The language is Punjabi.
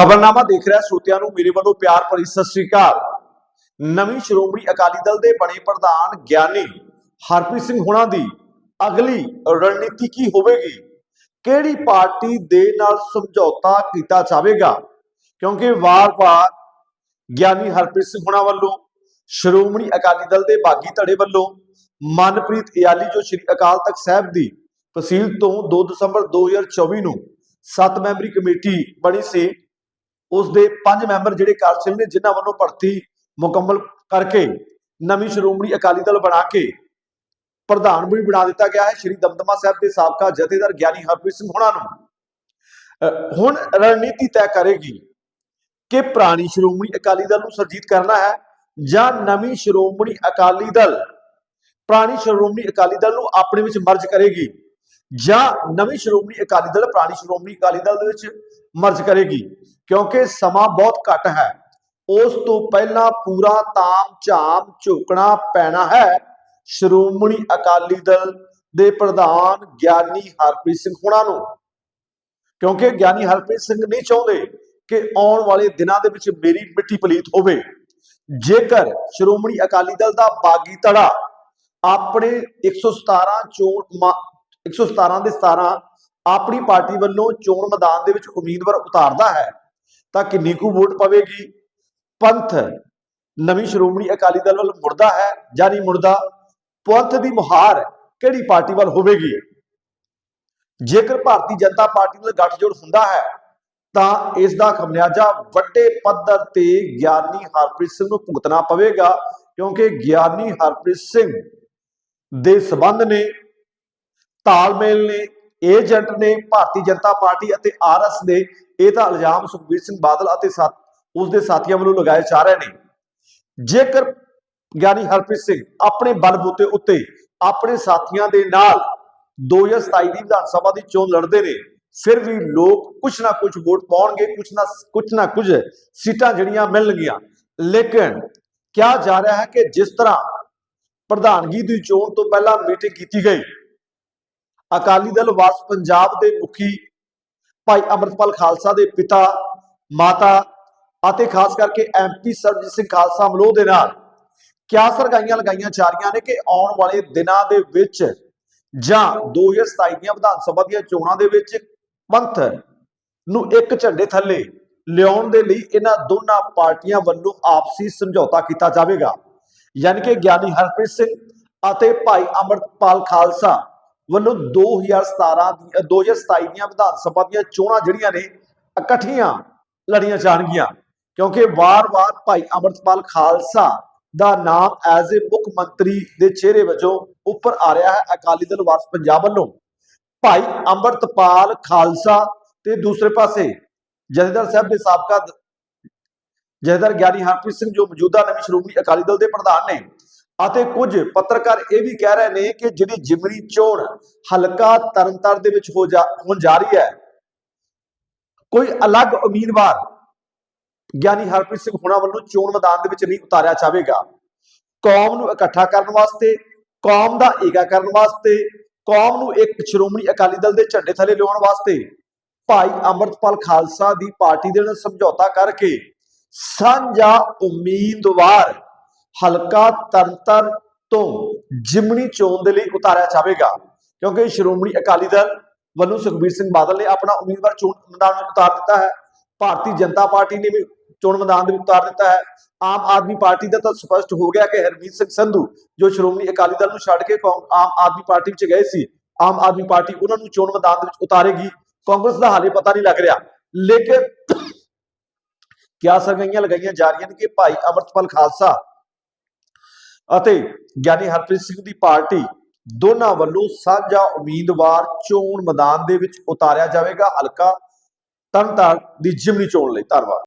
ਖਬਰਨਾਮਾ ਦੇਖ ਰਿਹਾ ਸੋਤਿਆਂ ਨੂੰ, ਮੇਰੇ ਵੱਲੋਂ ਪਿਆਰ ਭਰੀ ਸਤਿ ਸ੍ਰੀ ਅਕਾਲ। ਨਵੀਂ ਸ਼੍ਰੋਮਣੀ ਅਕਾਲੀ ਦਲ ਦੇ ਬਣੇ ਪ੍ਰਧਾਨ ਗਿਆਨੀ ਹਰਪ੍ਰੀਤ ਸਿੰਘ ਹੁਣਾਂ ਦੀ ਅਗਲੀ ਰਣਨੀਤੀ ਕੀ ਹੋਵੇਗੀ? ਕਿਹੜੀ ਪਾਰਟੀ ਦੇ ਨਾਲ ਸਮਝੌਤਾ ਕੀਤਾ ਜਾਵੇਗਾ? ਕਿਉਂਕਿ ਵਾਰ-ਵਾਰ ਗਿਆਨੀ ਹਰਪ੍ਰੀਤ ਸਿੰਘ ਹੁਣਾਂ ਵੱਲੋਂ, ਸ਼੍ਰੋਮਣੀ ਅਕਾਲੀ ਦਲ ਦੇ ਬਾਗੀ ਧੜੇ ਵੱਲੋਂ, ਮਨਪ੍ਰੀਤ ਇਆਲੀ ਜੋ ਸ੍ਰੀ ਅਕਾਲ ਤਖਤ ਸਾਹਿਬ ਦੀ ਤਹਿਸੀਲ ਤੋਂ 2 ਦਸੰਬਰ 2024 ਨੂੰ ਸੱਤ ਮੈਂਬਰੀ ਕਮੇਟੀ ਬਣੀ ਸੀ ਉਸ ਦੇ ਪੰਜ ਮੈਂਬਰ ਜਿਹੜੇ ਕਾਰਜਸ਼ੀਲ ਨੇ, ਜਿਨ੍ਹਾਂ ਵੱਲੋਂ ਭਰਤੀ ਮੁਕੰਮਲ ਕਰਕੇ ਨਵੀਂ ਸ਼੍ਰੋਮਣੀ ਅਕਾਲੀ ਦਲ ਬਣਾ ਕੇ ਪ੍ਰਧਾਨ ਵੀ ਬਣਾ ਦਿੱਤਾ ਗਿਆ ਹੈ, ਸ਼੍ਰੀ ਦਮਦਮਾ ਸਾਹਿਬ ਦੇ ਸਾਬਕਾ ਜਥੇਦਾਰ ਗਿਆਨੀ ਹਰਪ੍ਰੀਤ ਸਿੰਘ ਹੁਣਾਂ ਨੂੰ। ਹੁਣ ਰਣਨੀਤੀ ਤੈਅ ਕਰੇਗੀ ਕਿ ਪੁਰਾਣੀ ਸ਼੍ਰੋਮਣੀ ਅਕਾਲੀ ਦਲ ਨੂੰ ਸਰਜੀਤ ਕਰਨਾ ਹੈ ਜਾਂ ਨਵੀਂ ਸ਼੍ਰੋਮਣੀ ਅਕਾਲੀ ਦਲ, ਪੁਰਾਣੀ ਸ਼੍ਰੋਮਣੀ ਅਕਾਲੀ ਦਲ ਨੂੰ ਆਪਣੇ ਵਿੱਚ ਮਰਜ ਕਰੇਗੀ। ਜਾਂ ਨਵੀਂ ਸ਼੍ਰੋਮਣੀ ਅਕਾਲੀ ਦਲ, ਪੁਰਾਣੀ ਸ਼੍ਰੋਮਣੀ ਅਕਾਲੀ ਦਲ ਦੇ ਵਿੱਚ ਮਰਜ ਕਰੇਗੀ, ਕਿਉਂਕਿ ਸਮਾਂ ਬਹੁਤ ਘੱਟ ਹੈ। ਉਸ ਤੋਂ ਪਹਿਲਾਂ ਪੂਰਾ ਤਾਮ ਝਾਮ ਝੁਕਣਾ ਪੈਣਾ ਹੈ। ਸ਼੍ਰੋਮਣੀ ਅਕਾਲੀ ਦਲ ਦੇ ਪ੍ਰਧਾਨ ਗਿਆਨੀ ਹਰਪ੍ਰੀਤ ਸਿੰਘ ਹੁਣਾਂ ਨੂੰ। ਕਿਉਂਕਿ ਗਿਆਨੀ ਹਰਪ੍ਰੀਤ ਸਿੰਘ ਨਹੀਂ ਚਾਹੁੰਦੇ ਕਿ ਆਉਣ ਵਾਲੇ ਦਿਨਾਂ ਦੇ ਵਿੱਚ ਮੇਰੀ ਮਿੱਟੀ ਪਲੀਤ ਹੋਵੇ। ਜੇਕਰ ਸ਼੍ਰੋਮਣੀ ਅਕਾਲੀ ਦਲ ਦਾ ਬਾਗੀ ਧੜਾ ਆਪਣੇ 117 ਚੋਣ 117 ਦੇ 17 ਆਪਣੀ ਪਾਰਟੀ ਵੱਲੋਂ ਚੋਣ ਮੈਦਾਨ ਦੇ ਵਿੱਚ ਉਮੀਦਵਾਰ ਉਤਾਰਦਾ ਹੈ, ਤਾਂ ਕਿੰਨੀ ਕੁ ਵੋਟ ਪਵੇਗੀ? ਪੰਥ ਨਵੀਂ ਸ਼੍ਰੋਮਣੀ ਅਕਾਲੀ ਦਲ ਵੱਲ ਮੁੜਦਾ ਹੈ ਜਾਂ ਨਹੀਂ ਮੁੜਦਾ? ਪੰਥ ਦੀ ਮੁਹਾਰ ਕਿਹੜੀ ਪਾਰਟੀ ਵੱਲ ਹੋਵੇਗੀ? ਜੇਕਰ ਭਾਰਤੀ ਜਨਤਾ ਪਾਰਟੀ ਨਾਲ ਗੱਠਜੋੜ ਹੁੰਦਾ ਹੈ, ਤਾਂ ਇਸ ਦਾ ਖਮਿਆਜਾ ਵੱਡੇ ਪੱਧਰ ਤੇ ਗਿਆਨੀ ਹਰਪ੍ਰੀਤ ਸਿੰਘ ਨੂੰ ਭੁਗਤਣਾ ਪਵੇਗਾ, ਕਿਉਂਕਿ ਗਿਆਨੀ ਹਰਪ੍ਰੀਤ ਸਿੰਘ ਦੇ ਸਬੰਧ ਨੇ ਤਾਲਮੇਲ ਨੇ, ਏਜੰਟ ਨੇ, ਭਾਰਤੀ ਜਨਤਾ ਪਾਰਟੀ ਅਤੇ ਆਰਐਸ ਦੇ ਇਹ ਤਾਂ ਇਲਜ਼ਾਮ ਸੁਖਬੀਰ ਸਿੰਘ ਬਾਦਲ ਅਤੇ ਸਾਥ ਉਸ ਦੇ ਸਾਥੀਆਂ ਵੱਲੋਂ ਲਗਾਏ ਜਾ ਰਹੇ ਨੇ। ਜੇਕਰ ਗਿਆਨੀ ਹਰਪ੍ਰੀਤ ਸਿੰਘ ਆਪਣੇ ਬਲਬੂਤੇ ਉੱਤੇ ਆਪਣੇ ਸਾਥੀਆਂ ਦੇ ਨਾਲ 2027 ਦੀ ਵਿਧਾਨ ਸਭਾ ਦੀ ਚੋਣ ਲੜਦੇ ਨੇ, ਫਿਰ ਵੀ ਲੋਕ ਕੁਛ ਨਾ ਕੁਛ ਵੋਟ ਪਾਉਣਗੇ, ਕੁਛ ਨਾ ਕੁਛ ਨਾ ਕੁਝ ਸੀਟਾਂ ਜਿਹੜੀਆਂ ਮਿਲਣਗੀਆਂ। ਲੇਕਿਨ ਕਿਹਾ ਜਾ ਰਿਹਾ ਹੈ ਕਿ ਜਿਸ ਤਰ੍ਹਾਂ ਪ੍ਰਧਾਨਗੀ ਦੀ ਚੋਣ ਤੋਂ ਪਹਿਲਾਂ ਮੀਟਿੰਗ ਕੀਤੀ ਗਈ ਅਕਾਲੀ ਦਲ ਵਾਸ ਪੰਜਾਬ ਦੇ ਮੁਖੀ ਭਾਈ ਅਮਰਪਾਲ ਖਾਲਸਾ ਦੇ ਪਿਤਾ, ਮਾਤਾ ਅਤੇ ਖਾਸ ਕਰਕੇ ਐਮਪੀ ਸਰਜੀਤ ਸਿੰਘ ਖਾਲਸਾ ਮਲੋਹ ਦੇ ਨਾਲ ਕਿਆ ਸਰਗਾਈਆਂ ਲਗਾਈਆਂ ਜਾ ਰਹੀਆਂ ਨੇ ਕਿ ਆਉਣ ਵਾਲੇ ਦਿਨਾਂ ਦੇ ਵਿੱਚ ਜਾਂ 2027 ਦੀਆਂ ਵਿਧਾਨ ਸਭਾ ਦੀਆਂ ਚੋਣਾਂ ਦੇ ਵਿੱਚ ਪੰਥ ਨੂੰ ਇੱਕ ਝੰਡੇ ਥੱਲੇ ਲਿਆਉਣ ਦੇ ਲਈ ਇਹਨਾਂ ਦੋਨਾਂ ਪਾਰਟੀਆਂ ਵੱਲੋਂ ਆਪਸੀ ਸਮਝੌਤਾ ਕੀਤਾ ਜਾਵੇਗਾ। ਯਾਨੀ ਕਿ ਗਿਆਨੀ ਹਰਪ੍ਰੀਤ ਸਿੰਘ ਅਤੇ ਭਾਈ ਅਮਰਪਾਲ ਖਾਲਸਾ ਵੱਲੋਂ 2017 ਦੀ- 2027 ਦੀਆਂ ਵਿਧਾਨ ਸਭਾ ਦੀਆਂ ਚੋਣਾਂ ਜਿਹੜੀਆਂ ਨੇ, ਇਕੱਠੀਆਂ ਲੜੀਆਂ ਜਾਣਗੀਆਂ। ਕਿਉਂਕਿ ਵਾਰ-ਵਾਰ ਭਾਈ ਅਮਰਪਾਲ ਖਾਲਸਾ ਦਾ ਨਾਮ ਐਜ਼ ਅ ਮੁੱਖ ਮੰਤਰੀ ਦੇ ਚਿਹਰੇ ਵਜੋਂ ਉੱਪਰ ਆ ਰਿਹਾ ਹੈ ਅਕਾਲੀ ਦਲ ਵਾਰਸ ਪੰਜਾਬ ਵੱਲੋਂ। ਭਾਈ ਅੰਮ੍ਰਿਤਪਾਲ ਖਾਲਸਾ ਤੇ ਦੂਸਰੇ ਪਾਸੇ ਜਥੇਦਾਰ ਸਾਹਿਬ ਦੇ ਸਾਬਕਾ ਜਥੇਦਾਰ ਗਿਆਨੀ ਹਰਪ੍ਰੀਤ ਸਿੰਘ ਜੋ ਮੌਜੂਦਾ ਨਵੀਂ ਸ਼੍ਰੋਮਣੀ ਅਕਾਲੀ ਦਲ ਦੇ ਪ੍ਰਧਾਨ ਨੇ ਅਤੇ ਕੁਝ ਪੱਤਰਕਾਰ ਇਹ ਵੀ ਕਹਿ ਰਹੇ ਨੇ ਕਿ ਜਿਹੜੀ ਜਿਮਨੀ ਚੋਣ ਹਲਕਾ ਤਰਨਤਾਰਨ ਦੇ ਵਿੱਚ ਹੋ ਜਾ ਹੋਣ ਜਾ ਰਹੀ ਹੈ, ਕੋਈ ਅਲੱਗ ਉਮੀਦਵਾਰ ਗਿਆਨੀ ਹਰਪ੍ਰੀਤ ਸਿੰਘ ਹੁਣਾਂ ਵੱਲੋਂ ਚੋਣ ਮੈਦਾਨ ਦੇ ਵਿੱਚ ਨਹੀਂ ਉਤਾਰਿਆ ਜਾਵੇਗਾ। ਕੌਮ ਨੂੰ ਇਕੱਠਾ ਕਰਨ ਵਾਸਤੇ, ਕੌਮ ਦਾ ਏਕਾ ਕਰਨ ਵਾਸਤੇ, ਕੌਮ ਨੂੰ ਇੱਕ ਸ਼੍ਰੋਮਣੀ ਅਕਾਲੀ ਦਲ ਦੇ ਝੰਡੇ ਥੱਲੇ ਲਿਆਉਣ ਵਾਸਤੇ ਭਾਈ ਅਮਰਤਪਾਲ ਖਾਲਸਾ ਦੀ ਪਾਰਟੀ ਦੇ ਨਾਲ ਸਮਝੌਤਾ ਕਰਕੇ ਸਾਂਝਾ ਉਮੀਦਵਾਰ ਹਲਕਾ ਤਰਨਤਰ ਤੋਂ ਜਿਮਣੀ ਚੋਣ ਦੇ ਲਈ ਉਤਾਰਿਆ ਜਾਵੇਗਾ। ਕਿਉਂਕਿ ਸ਼੍ਰੋਮਣੀ ਅਕਾਲੀ ਦਲ ਵੱਲੋਂ ਸੁਖਬੀਰ ਸਿੰਘ ਬਾਦਲ ਨੇ ਆਪਣਾ ਉਮੀਦਵਾਰ ਚੋਣ ਮੈਦਾਨ ਵਿੱਚ ਉਤਾਰ ਦਿੱਤਾ ਹੈ। ਭਾਰਤੀ ਜਨਤਾ ਪਾਰਟੀ ਨੇ ਵੀ ਚੋਣ ਮੈਦਾਨ ਦੇ ਵਿੱਚ ਉਤਾਰ ਦਿੱਤਾ ਹੈ। ਆਮ ਆਦਮੀ ਪਾਰਟੀ ਦਾ ਤਾਂ ਸਪਸ਼ਟ ਹੋ ਗਿਆ ਕਿ ਹਰਮੀਤ ਸਿੰਘ ਸੰਧੂ ਜੋ ਸ਼੍ਰੋਮਣੀ ਅਕਾਲੀ ਦਲ ਨੂੰ ਛੱਡ ਕੇ ਆਮ ਆਦਮੀ ਪਾਰਟੀ ਵਿੱਚ ਗਏ ਸੀ, ਆਮ ਆਦਮੀ ਪਾਰਟੀ ਉਹਨਾਂ ਨੂੰ ਚੋਣ ਮੈਦਾਨ ਦੇ ਵਿੱਚ ਉਤਾਰੇਗੀ। ਕਾਂਗਰਸ ਦਾ ਹਾਲੇ ਪਤਾ ਨਹੀਂ ਲੱਗ ਰਿਹਾ। ਲੇਕਿਨ ਕਿਆ ਸਰਗਈਆਂ ਲਗਾਈਆਂ ਜਾ ਰਹੀਆਂ ਨੇ ਕਿ ਭਾਈ ਅਮਰਤਪਾਲ ਖਾਲਸਾ ਅਤੇ ਗਿਆਨੀ ਹਰਪ੍ਰੀਤ ਸਿੰਘ ਦੀ ਪਾਰਟੀ ਦੋਨਾਂ ਵੱਲੋਂ ਸਾਂਝਾ ਉਮੀਦਵਾਰ ਚੋਣ ਮੈਦਾਨ ਦੇ ਵਿੱਚ ਉਤਾਰਿਆ ਜਾਵੇਗਾ। ਹਲਕਾ ਤਰਨਤਾਰਨ ਦੀ ਜਿਮਨੀ ਚੋਣ ਲਈ ਧੰਨਵਾਦ।